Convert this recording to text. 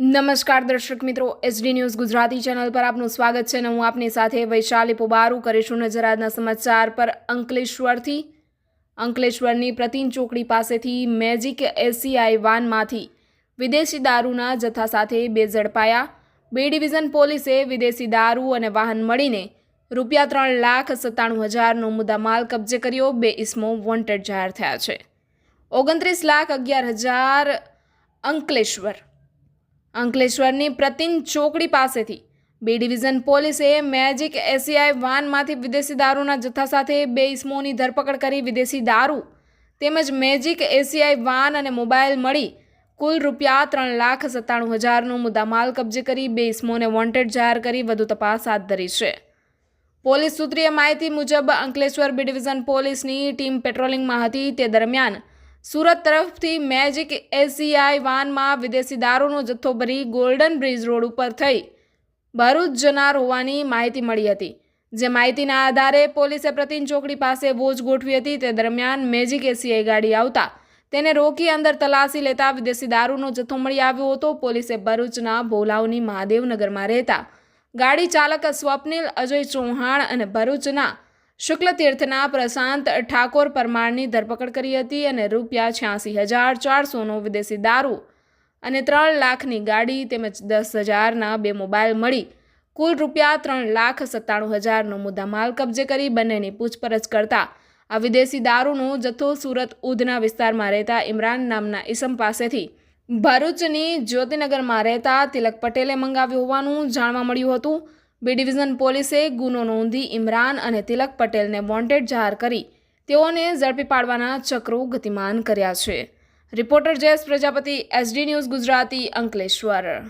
નમસ્કાર દર્શક મિત્રો એસડી ન્યૂઝ ગુજરાતી ચેનલ પર આપનું સ્વાગત છે અને હું આપની સાથે વૈશાલી પોબારું કરીશું નજર આજના સમાચાર પર અંકલેશ્વરથી. અંકલેશ્વરની પ્રતિન ચોકડી પાસેથી મેજિક એસીઆઈ વાનમાંથી વિદેશી દારૂના જથ્થા સાથે બે ઝડપાયા. બે ડિવિઝન પોલીસે વિદેશી દારૂ અને વાહન મળીને રૂપિયા ત્રણ લાખ સત્તાણું હજારનો મુદ્દામાલ કબજે કર્યો. બે ઇસમો વોન્ટેડ જાહેર થયા છે. ઓગણત્રીસ લાખ અગિયાર હજાર અંકલેશ્વર અંકલેશ્વરની પ્રતિન ચોકડી પાસેથી બે ડિવિઝન પોલીસે મેજિક એસીઆઈ વાનમાંથી વિદેશી દારૂના જથ્થા સાથે બે ઇસમોની ધરપકડ કરી વિદેશી દારૂ તેમજ મેજિક એસીઆઈ વાન અને મોબાઈલ મળી કુલ રૂપિયા ત્રણ લાખ સત્તાણું હજારનો મુદ્દામાલ કબજે કરી બે ઇસમોને વોન્ટેડ જાહેર કરી વધુ તપાસ હાથ ધરી છે. પોલીસ સૂત્રીય માહિતી મુજબ અંકલેશ્વર બી ડિવિઝન પોલીસની ટીમ પેટ્રોલિંગમાં હતી તે દરમિયાન સુરત તરફથી મેજિક એસીઆઈ વાનમાં વિદેશી દારૂનો જથ્થો ભરી ગોલ્ડન બ્રિજ રોડ ઉપર થઈ ભરૂચ જનાર હોવાની માહિતી મળી હતી. જે માહિતીના આધારે પોલીસે પ્રતિન ચોકડી પાસે વોચ ગોઠવી હતી. તે દરમિયાન મેજિક એસીઆઈ ગાડી આવતા તેને રોકી અંદર તલાશી લેતા વિદેશી દારૂનો જથ્થો મળી આવ્યો હતો. પોલીસે ભરૂચના ભોલાવની મહાદેવનગરમાં રહેતા ગાડી ચાલક સ્વપ્નિલ અજય ચૌહાણ અને ભરૂચના શુક્લતીર્થના પ્રશાંત ઠાકોર પરમારની ધરપકડ કરી હતી અને રૂપિયા છ્યાસી હજાર ચારસોનો વિદેશી દારૂ અને ત્રણ લાખની ગાડી તેમજ દસ હજારના બે મોબાઈલ મળી. કુલ રૂપિયા ત્રણ લાખ સત્તાણું હજારનો મુદ્દામાલ કબજે કરી બંનેની પૂછપરછ કરતા આ વિદેશી દારૂનો જથ્થો સુરત ઉધના વિસ્તારમાં રહેતા ઇમરાન નામના ઈસમ પાસેથી ભરૂચની જ્યોતિનગરમાં રહેતા તિલક પટેલે મંગાવ્યું હોવાનું જાણવા મળ્યું હતું. બી ડિવિઝન પોલીસે ગુનો નોંધી ઇમરાન અને તિલક પટેલને વોન્ટેડ જાહેર કરી તેઓને ઝડપી પાડવાના ચક્રો ગતિમાન કર્યા છે. Reporter Jayesh Prajapati, SD news Gujarati Ankleshwar.